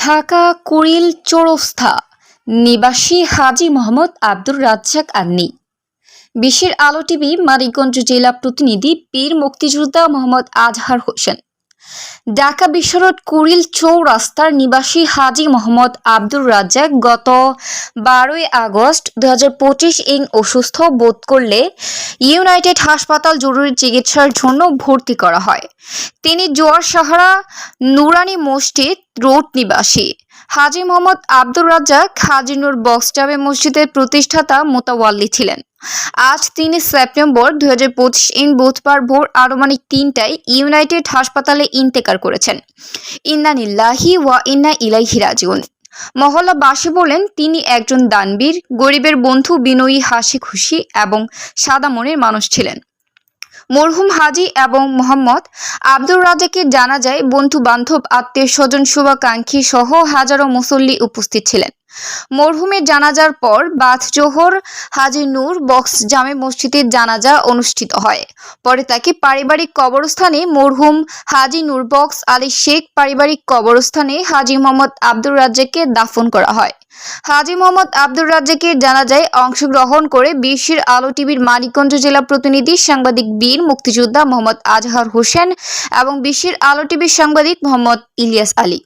ঢাকা কুড়িল চোরস্থা, নিবাসী হাজি মোহাম্মদ আব্দুর রাজ্জাক আন্নি। বিশ্বের আলো টিভি, মানিকগঞ্জ জেলা প্রতিনিধি বীর মুক্তিযোদ্ধা মোহাম্মদ আজহার হোসেন। ঢাকা বিশ্বরোড কুড়িল চৌরাস্তার নিবাসী হাজি মোহাম্মদ আব্দুর রাজ্জাক গত বারোই আগস্ট দু হাজার পঁচিশ ইং অসুস্থ বোধ করলে ইউনাইটেড হাসপাতাল জরুরি চিকিৎসার জন্য ভর্তি করা হয়। তিনি জোয়ার সাহারা নুরানি মসজিদ রোড নিবাসী। হাজী মোহাম্মদ আব্দুর রাজ্জাক হাজি নূর বক্স জামে মসজিদের প্রতিষ্ঠাতা মোতাওয়াল্লি ছিলেন। আজ তিন সেপ্টেম্বর দুই হাজার পঁচিশ ইন বুধবার ভোর আনুমানিক তিনটায় ইউনাইটেড হাসপাতালে ইন্তেকার করেছেন। ইন্নানিল্লাহি ওয়া ইন্না ইলাইহি রাজিউন। মহল্লাবাসী বলেন, তিনি একজন দানবীর, গরিবের বন্ধু, বিনয়ী, হাসি খুশি এবং সাদা মনের মানুষ ছিলেন। মরহুম হাজি এবং মোহাম্মদ আব্দুর রাজাকের জানা যায় বন্ধু বান্ধব আত্মীয় স্বজন শুভাকাঙ্ক্ষী সহ হাজারো মুসল্লি উপস্থিত ছিলেন। মরহুমের জানাজার পর বাথ জোহর, হাজি নূর বক্স জামে মসজিদের জানাজা অনুষ্ঠিত হয়। পরে তাকে পারিবারিক কবরস্থানে মরহুম, হাজি নূর বক্স, আলী শেখ পারিবারিক কবরস্থানে হাজি মোহাম্মদ আব্দুর রাজ্জাককে দাফন করা হয়। হাজি মোহাম্মদ আব্দুর রাজ্জাকের জানাজায় অংশগ্রহণ করে বিশ্বের আলো টিভির মানিকগঞ্জ জেলা প্রতিনিধি সাংবাদিক বীর মুক্তিযোদ্ধা মোহাম্মদ আজহার হোসেন এবং বিশ্বের আলো টিভির সাংবাদিক মোহাম্মদ ইলিয়াস আলী।